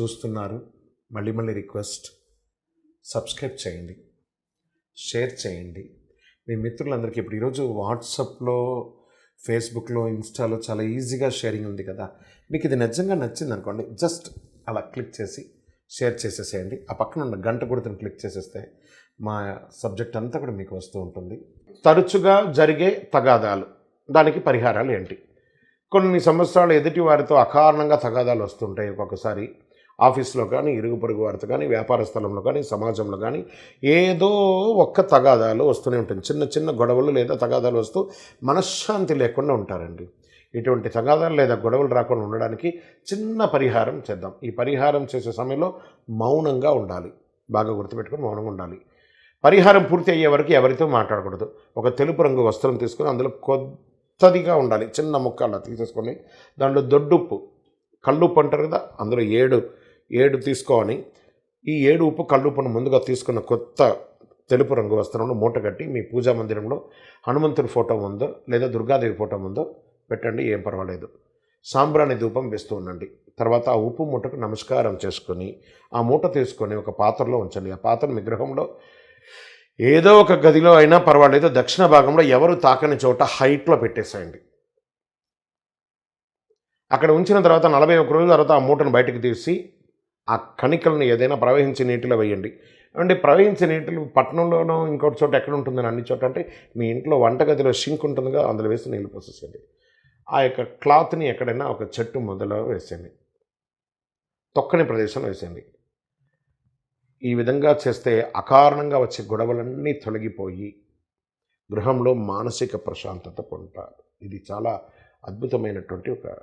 చూస్తున్నారు. మళ్ళీ మళ్ళీ రిక్వెస్ట్ సబ్స్క్రైబ్ చేయండి. షేర్ చేయండి. మీ మిత్రులందరికీ ఇప్పుడు ఈరోజు వాట్సాప్లో ఫేస్బుక్లో ఇన్స్టాలో చాలా ఈజీగా షేరింగ్ ఉంది కదా. మీకు ఇది నిజంగా నచ్చింది అనుకోండి జస్ట్ అలా క్లిక్ చేసి షేర్ చేసేసేయండి. ఆ పక్కన ఉన్న గంట గుర్తుని క్లిక్ చేసేస్తే మా సబ్జెక్ట్ అంతా కూడా మీకు వస్తూ ఉంటుంది. తరచుగా జరిగే తగాదాలు. దానికి పరిహారాలు ఏంటి? కొన్ని సంవత్సరాలు ఎదుటి వారితో అకారణంగా తగాదాలు వస్తుంటాయి ఒక్కొక్కసారి. ఆఫీస్లో కానీ ఇరుగు పొరుగు వారితో కానీ వ్యాపార స్థలంలో కానీ సమాజంలో కానీ ఏదో ఒక్క తగాదాలు వస్తూనే ఉంటుంది చిన్న చిన్న గొడవలు లేదా తగాదాలు వస్తూ మనశ్శాంతి లేకుండా ఉంటారండి. ఇటువంటి తగాదాలు లేదా గొడవలు రాకుండా ఉండడానికి చిన్న పరిహారం చేద్దాం. ఈ పరిహారం చేసే సమయంలో మౌనంగా ఉండాలి. బాగా గుర్తుపెట్టుకొని మౌనంగా ఉండాలి. పరిహారం పూర్తి అయ్యే వరకు ఎవరితో మాట్లాడకూడదు. ఒక తెలుపు రంగు వస్త్రం తీసుకొని అందులో కొత్తదిగా ఉండాలి. చిన్న ముక్క అలా తీసేసుకొని దాంట్లో దొడ్డుప్పు. కళ్ళుప్పు అంటారు కదా అందులో ఏడు ఏడు తీసుకొని ఈ ఏడు ఉప్పు కళ్ళుప్పును ముందుగా తీసుకున్న కొత్త తెలుపు రంగు వస్త్రంలో మూట కట్టి మీ పూజా మందిరంలో హనుమంతుడి ఫోటో ఉందో లేదా దుర్గాదేవి ఫోటో ఉందో పెట్టండి ఏం పర్వాలేదు. సాంబ్రాణి ధూపం వేస్తూ ఉండండి. తర్వాత ఆ ఉప్పు మూటకు నమస్కారం చేసుకొని ఆ మూట తీసుకొని ఒక పాత్రలో ఉంచండి. ఆ పాత్ర విగ్రహంలో ఏదో ఒక గదిలో అయినా పర్వాలేదు దక్షిణ భాగంలో ఎవరు తాకని చోట హైట్లో పెట్టేసేయండి. అక్కడ ఉంచిన తర్వాత నలభై ఒక్క రోజుల తర్వాత ఆ మూటను బయటకు తీసి ఆ కణికలను ఏదైనా ప్రవహించే నీటిలో వేయండి. అంటే ప్రవహించే నీటిలో పట్టణంలోనో ఇంకోటి చోట ఎక్కడ ఉంటుందని అన్ని చోట అంటే మీ ఇంట్లో వంటగదిలో షింక్ ఉంటుందిగా అందులో వేసి నీళ్ళు పోసేసేయండి. ఆ యొక్క క్లాత్ని ఎక్కడైనా ఒక చెట్టు మొదలో వేసేయండి. తొక్కని ప్రదేశంలో వేసేయండి. ఈ విధంగా చేస్తే అకారణంగా వచ్చే గొడవలన్నీ తొలగిపోయి గృహంలో మానసిక ప్రశాంతత పొందుతారు. ఇది చాలా అద్భుతమైనటువంటి ఒక